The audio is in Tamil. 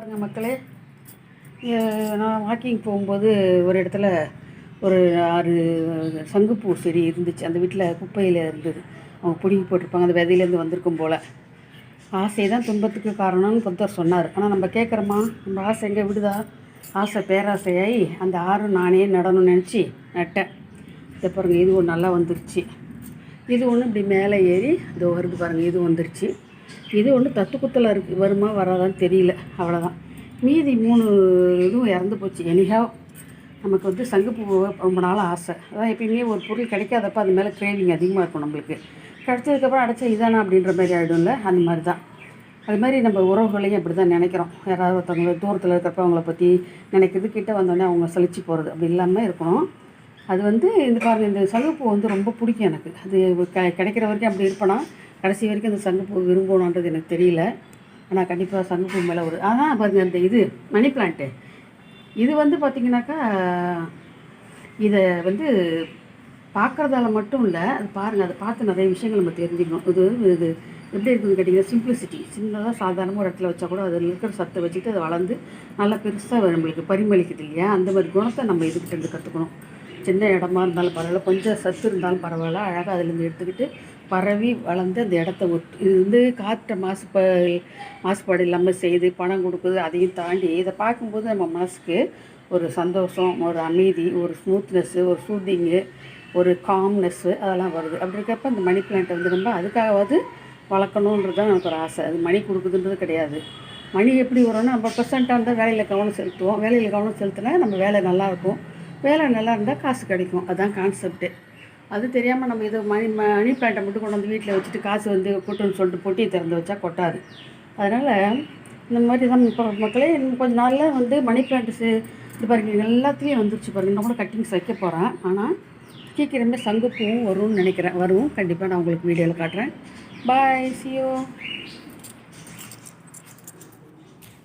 பாருங்க மக்களே. நான் வாக்கிங் போகும்போது ஒரு இடத்துல ஒரு ஆறு சங்குப்பூ செடி இருந்துச்சு. அந்த வீட்டில் குப்பையில் இருந்தது. அவங்க பிடிவு போட்டிருப்பாங்க. அந்த விதையிலேருந்து வந்திருக்கும் போல். ஆசை தான் துன்பத்துக்கு காரணம்னு புத்தர் சொன்னார். ஆனால் நம்ம கேட்குறோமா நம்ம ஆசை எங்கே விடுதா? ஆசை பேராசையாகி அந்த ஆறு நானே நடணும்னு நினச்சி நட்டேன். இதை பாருங்கள் இது ஒன்று நல்லா வந்துருச்சு. இது ஒன்று இப்படி மேலே ஏறி இதோ வருது பாருங்கள் இது வந்துருச்சு. இது ஒன்று தத்து குத்தலாக இருக்குது வருமா வராதான்னு தெரியல. அவ்வளோதான் மீதி மூணு இதுவும் இறந்து போச்சு. எனிஹாவ் நமக்கு வந்து சங்குப்பூ ரொம்ப நாள் ஆசை. அதான் எப்பயுமே ஒரு பொருள் கிடைக்காதப்ப அது மேலே கிரேவிங் அதிகமாக இருக்கும் நம்மளுக்கு. கிடச்சதுக்கப்புறம் அடைச்சா இதானா அப்படின்ற மாதிரி ஆகிடும்ல அந்த மாதிரி தான் அது மாதிரி நம்ம உறவுகளையும் அப்படி தான் நினைக்கிறோம். யாராவது ஒருத்தவங்க தூரத்தில் இருக்கிறப்ப அவங்கள பற்றி நினைக்கிறது கிட்டே வந்தோடனே அவங்க சலிச்சு போகிறது அப்படி இல்லாமல் இருக்கணும். அது வந்து இந்த பாருங்கள் இந்த சங்குப்பூ வந்து ரொம்ப பிடிக்கும் எனக்கு. அது க கிடைக்கிற வரைக்கும் அப்படி இருப்பேனா கடைசி வரைக்கும் அந்த சங்குப்பூ விரும்பணுன்றது எனக்கு தெரியல. ஆனால் கண்டிப்பாக சங்குப்பூ மேலே ஒரு ஆனால் பாருங்கள் அந்த இது மணி பிளான்ட்டு இது வந்து பார்த்திங்கனாக்கா இதை வந்து பார்க்குறதால மட்டும் இல்லை அது பாருங்கள் அதை பார்த்து நிறைய விஷயங்கள் நம்ம தெரிஞ்சுக்கணும். இது இது எப்படி இருக்குதுன்னு கேட்டிங்கன்னா சிம்பிளிசிட்டி சின்னதாக சாதாரணமாக ஒரு இடத்துல வச்சா கூட அதில் இருக்கிற சத்தை வச்சுட்டு அதை வளர்ந்து நல்லா பெருசாக நம்மளுக்கு பரிமளிக்குது இல்லையா? அந்த மாதிரி குணத்தை நம்ம இதுக்கிட்டேருந்து கற்றுக்கணும் சின்ன இடமா இருந்தாலும் பரவாயில்ல கொஞ்சம் சத்து இருந்தாலும் பரவாயில்ல அழகாக அதுலேருந்து எடுத்துக்கிட்டு பரவி வளர்ந்து அந்த இடத்த ஒட்டு இது வந்து காற்றை மாசுபா மாசுபாடு இல்லாமல் செய்து பணம் கொடுக்குது அதையும் தாண்டி இதை பார்க்கும்போது நம்ம மனசுக்கு ஒரு சந்தோஷம் ஒரு அமைதி ஒரு ஸ்மூத்னஸ்ஸு ஒரு சூதிங்கு ஒரு காம்னஸ்ஸு அதெல்லாம் வருது. அப்படி இருக்கப்ப அந்த மணி பிளான்ட்டை வந்து நம்ம அதுக்காகவாது வளர்க்கணுன்றது தான் எனக்கு ஒரு ஆசை. அது மணி கொடுக்குதுன்றது கிடையாது. மணி எப்படி வரும்னா நம்ம ப்ரெசண்ட்டாக இருந்தால் வேலையில் கவனம் செலுத்துவோம். வேலையில் கவனம் செலுத்தினா நம்ம வேலை நல்லாயிருக்கும் வேலை நல்லா இருந்தால் காசு கிடைக்கும். அதுதான் கான்செப்ட்டு அது தெரியாமல் நம்ம இதை மணி மணி பிளான்ட்டை மட்டும் கொண்டு வந்து வீட்டில் வச்சுட்டு காசு வந்து கொட்டுன்னு சொல்லிட்டு பொட்டியை திறந்து வச்சா கொட்டாது. அதனால் இந்த மாதிரி தான் இப்போ மக்களே இன்னும் நாளில் வந்து மணி பிளான்ட்டு இது பாருங்க எல்லாத்துலேயும் வந்துருச்சு பாருங்கள் இன்னும் கூட கட்டிங்ஸ் வைக்க போகிறேன் ஆனால் சீக்கிரமே சங்குப்பூவும் வரும்னு நினைக்கிறேன். வரும். கண்டிப்பாக நான் உங்களுக்கு வீடியோவில் காட்டுறேன். பாய் சியோ